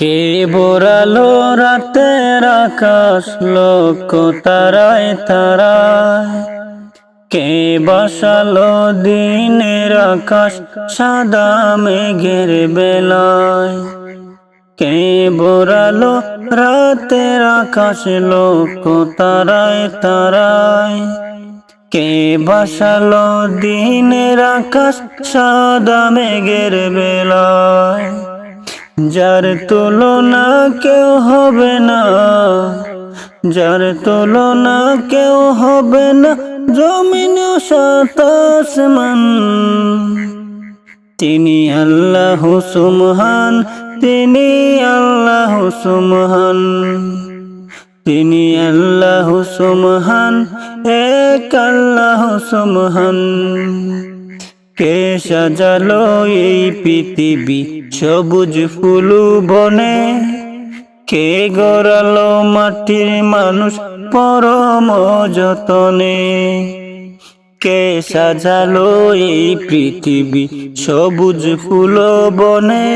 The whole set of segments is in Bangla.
কে বোরালো রাতের আকাশ, লোক তারায় তারায়। কে বসালো দিনের আকাশ, সাদা মেঘের বেলায়। কে বোরালো রাতের আকাশ, লোক তারায় তারায়। কে বসালো দিনের আকাশ, সাদা মেঘের বেলায়। যার তুলনা কেউ হবে না, যার তুলনা কেউ হবে না, জমিন সাতাসমান তিনি আল্লাহ সুমহান, তিনি আল্লাহ সুমহান। তিনি আল্লাহ সুমহান, এক আল্লাহ সুমহান। কে সাজালো এই পৃথিবী, সবুজ ফুলু বনে। কে গড়ালো মাটির মানুষ পরম যতনে। কে সাজালো এই পৃথিবী, সবুজ ফুল বনে।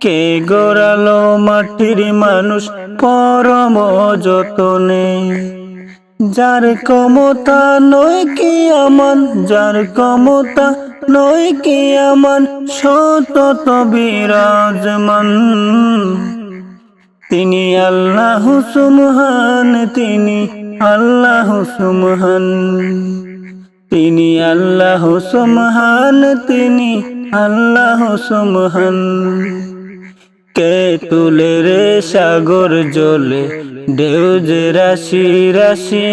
কে গড়ালো মাটির মানুষ পরম যতনে। যার ক্ষমতা নয় কি আমান, যার ক্ষমতা নয় কি আমান সতত বিরাজমান তিনি আল্লাহ সুমহান, তিনি আল্লাহ সুমহান। তিনি আল্লাহ সুমহান, তিনি আল্লাহ সুমহান। কে তুলে রে সাগর জলে যে রাশি রাশি।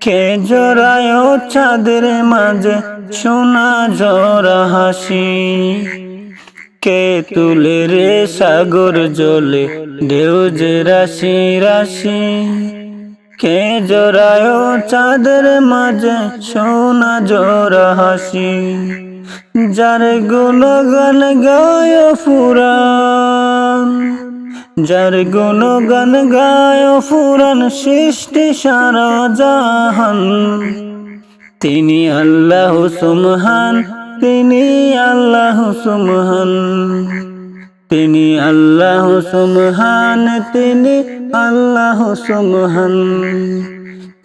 কে জোড়ায় চাঁদের মাঝে, সোনা জোড়া হাসি। কে তুলে রে সাগর জলে যে রাশি রাশি। কে জোড়ায় চাঁদের মাঝে, সোনা জোড়া হাসি। যার গুণগান গায় ফুরান যার গুণগান গায় ফুরান সৃষ্টি সারা জাহান। তিনি আল্লাহ সুমহান, তিনি আল্লাহ সুমহান। তিনি আল্লাহ সুমহান, তিনি আল্লাহ সুমহান।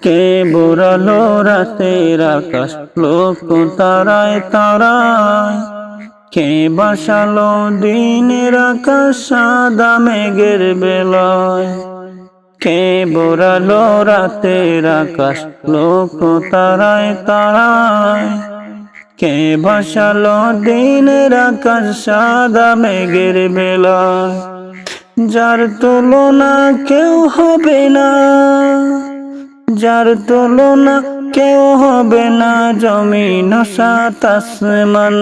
কে বোরালো রাতের আকাশ, লোক তারায় তারায়। কে বাসালো দিনের আকাশ সাদা মেঘের বেলায়? কে বোরালো রাতের আকাশ, লোক তারায় তারায়? কে বাসালো দিনের আকাশ সাদা মেঘের বেলায়? যার তুলনা কেউ হবে না, যার তুলনা কেউ হবে না জমিন সাত আসমান।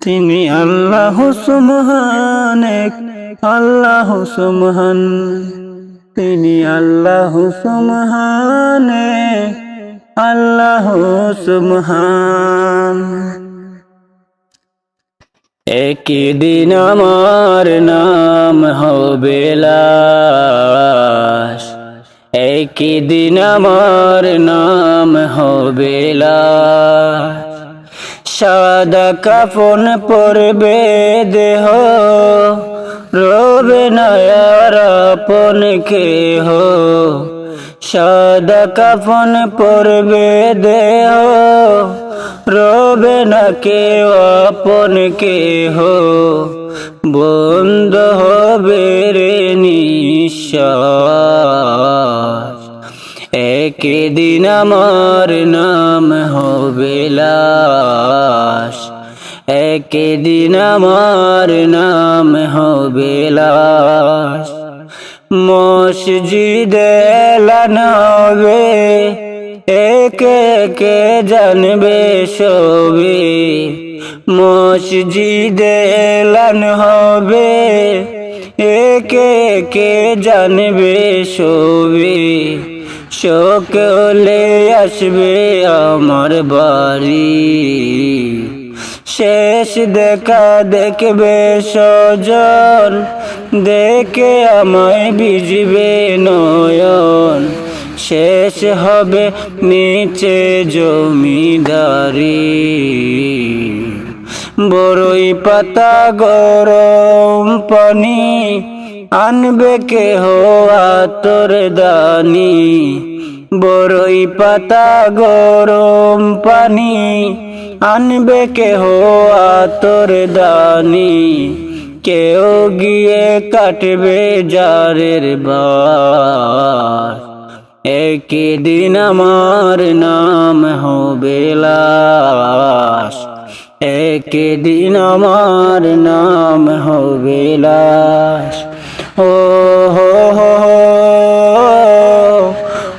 তিনি আল্লাহ সুমহান আল্লাহ সুমহান তিনি আল্লাহ সুমহান আল্লাহ সুমহান একই দিন আমার নাম হবে লাশ। একই দিন আমার নাম হবে সাদা কাফন পরবে দেহ। রবে নয়ার আপন কেহ। সাদা কাফন পরবে দেহ। রবে না কেউ আপন কেহ। বন্ধ হবে রে নিঃশ্বাস। একদিন আমার নাম হবে লাশ। একদিন আমার নাম হবে লাশ। মসজিদে হবে, একে একে জানবে সবে। মসজিদে এলান হবে, একে একে জানবে সবে। সকলে আসবে আমার বাড়ি। শেষ দেখা দেখবে সজন দেখে আমায় বিজবে নয়ন। শেষ হবে নিচে জমিদারি। বড়ই পাতা গরম পানি আনবে কেহ আতর দানি বড়ই পাতা গরম পানি। আনবে কেহ আতর দানি, কেউ গিয়ে কাটবে জারের বার। একই দিন আমার নাম হবে লাশ। একই দিন আমার নাম হবে লাশ। ও হো হো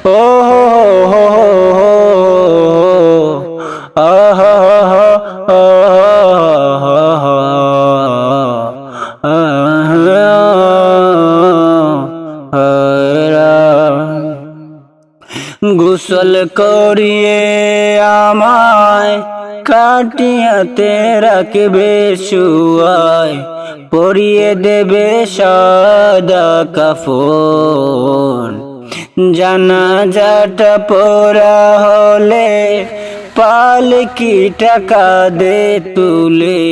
ও হো হো আহ গোসল করিয়ে আমায় কাটিয়াতে রাখবে শুয়ায়। পরিয়ে দেবে সাদা কাফন জানাজাটা পড়া হলে পালকি টাকা দে তুলে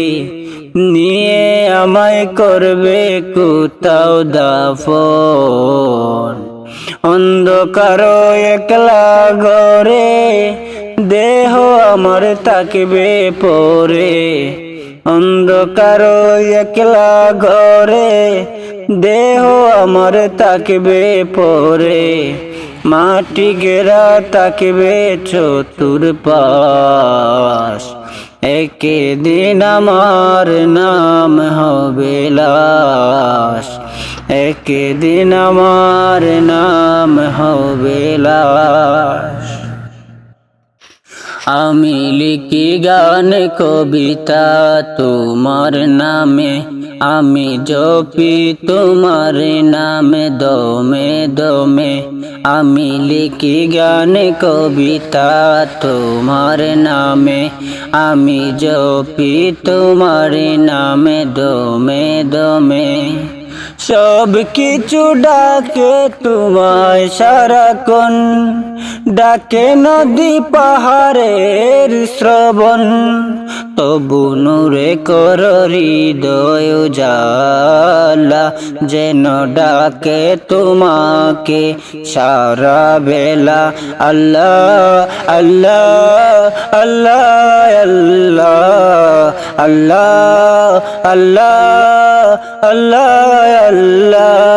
নিয়ে আমায় করবে কোথাও দাফন। অন্ধকার একলা ঘরে দেহ আমার তাকবে পরে। অন্ধকার একলা ঘরে, দেহ আমার তাকবে পরে। মাটি গেরা তাকবে চতুর পাশ একে দিন আমার নাম হবে লাশ। একে দিন আমার নাম হবে লাশ। আমি লিখি গান কবিতা তোমার নামে, আমি জপি তোমার নামে, দমে দমে। আমি লিখি গান কবিতা তোমার নামে, আমি জপি তোমার নামে, দমে দমে। সব কিছু ডাকে তোমায় সারাক্ষণ। ডাকে নদী পাহাড়ের শ্রবণ, তবু নুরে কর হৃদয় জালা যেন ডাকে তোমাকে সারা বেলা। আল্লাহ আল্লাহ আল্লাহ আল্লাহ আল্লাহ আল্লাহ আল্লাহ আল্লাহ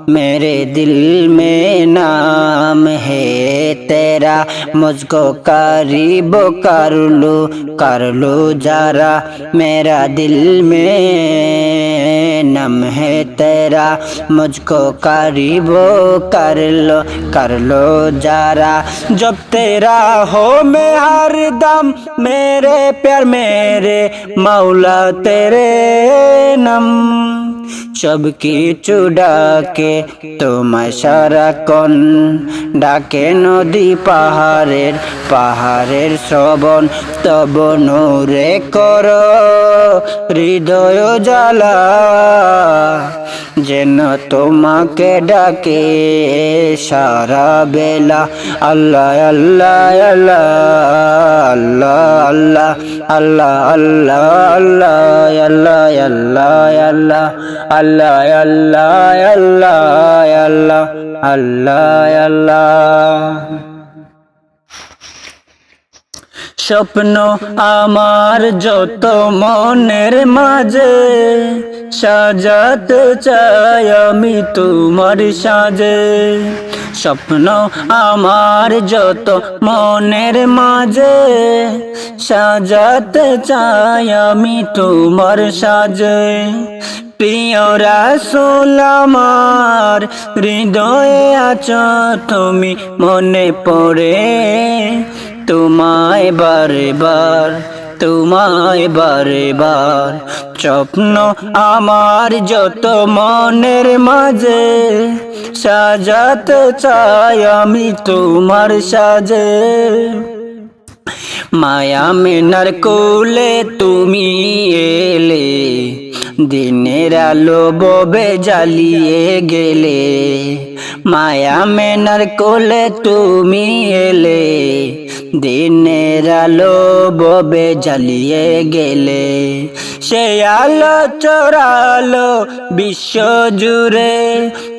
मेरे दिल में नाम है तेरा। मुझको करीब कर लो कर लो जरा। मेरा दिल में नम है तेरा। मुझको करीब कर लो कर लो जरा। जब तेरा हो मैं हर दम, मेरे प्यार मेरे मौला तेरे नम। সব কিছু ডাকে, তোমায় সারাক্ষণ ডাকে নদী পাহাড়ের পাহাড়ের শ্রবণ, তব নূরে কর, হৃদয় জ্বালা। যেন তোমাকে ডাকে সারা বেলা আল্লাহ আল্লাহ আল্লাহ আল্লাহ আল্লাহ আল্লাহ আল্লাহ আল্লাহ আল্লাহ আল্লাহ আল্লাহ আল্লাহ আল্লাহ আল্লাহ আল্লাহ আল্লাহ স্বপ্ন আমার যত মনের মাঝে সাজাতে চাই আমি তোমার সাজে। স্বপ্ন আমার যত মনের মাঝে। সাজাতে চাই আমি তোমার সাজে। প্রিয় রাসুল আমার, হৃদয়ে আছো তুমি, মনে পড়ে। তোমায় বারে বার তোমায় বারে বার স্বপ্ন আমার যত মনের মাঝে, সাজাতে চাই আমি তোমার সাজে। মায়া মেনার কোলে তুমি এলে, দিনের আলো ববে জ্বালিয়ে গেলে। মায়া মেনার কোলে তুমি এলে দিনের আলো ববে জ্বালিয়ে গেলে, সে আলো চোরালো বিশ্ব জুড়ে।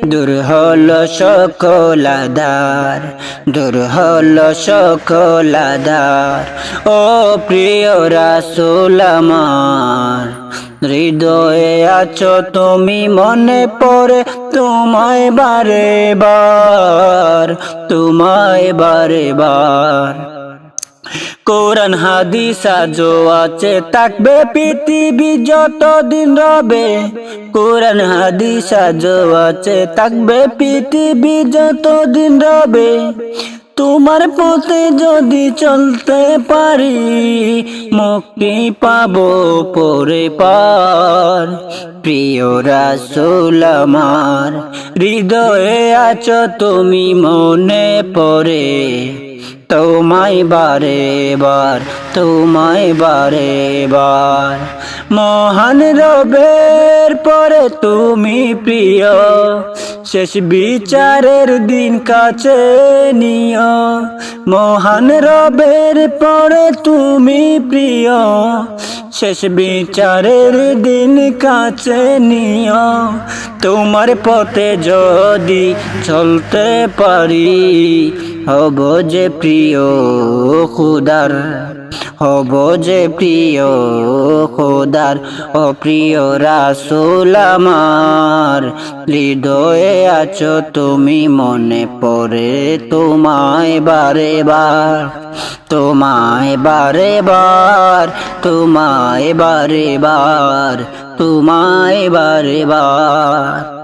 দূর হলো সকল আধার, দূর হলো সকল আধার। ও প্রিয় রাসুল হৃদয়ে আছো তুমি, মনে পড়ে তোমায় বারে বার তোমায় বারে বার কোরআন, হাদিস আজও আছে, থাকবে পৃথিবী যতদিন রবে। কোরআন, হাদিস আজও আছে, থাকবে পৃথিবী যতদিন রবে। তোমার পথে যদি চলতে পারি, মুক্তি পাবো পরে পার। প্রিয় রাসুল আমার, হৃদয়ে আছো তুমি মনে পড়ে। তোমায় বারে বার, তোমায় বারে বার। মহান রবের পরে তুমি প্রিয়, শেষ বিচারের দিন কাছে নিও মহান রবের পরে তুমি প্রিয়, শেষ বিচারের দিন কাছে নিও তোমার পথে যদি চলতে পারি হব যে প্রিয় খুদার, হব যে প্রিয় খোদার ও প্রিয় রাসুল আমার। হৃদয়ে আছো তুমি, মনে পড়ে তোমায় বারে বার তোমায় বারে বার তোমায় বারে বার তোমায় বারে বার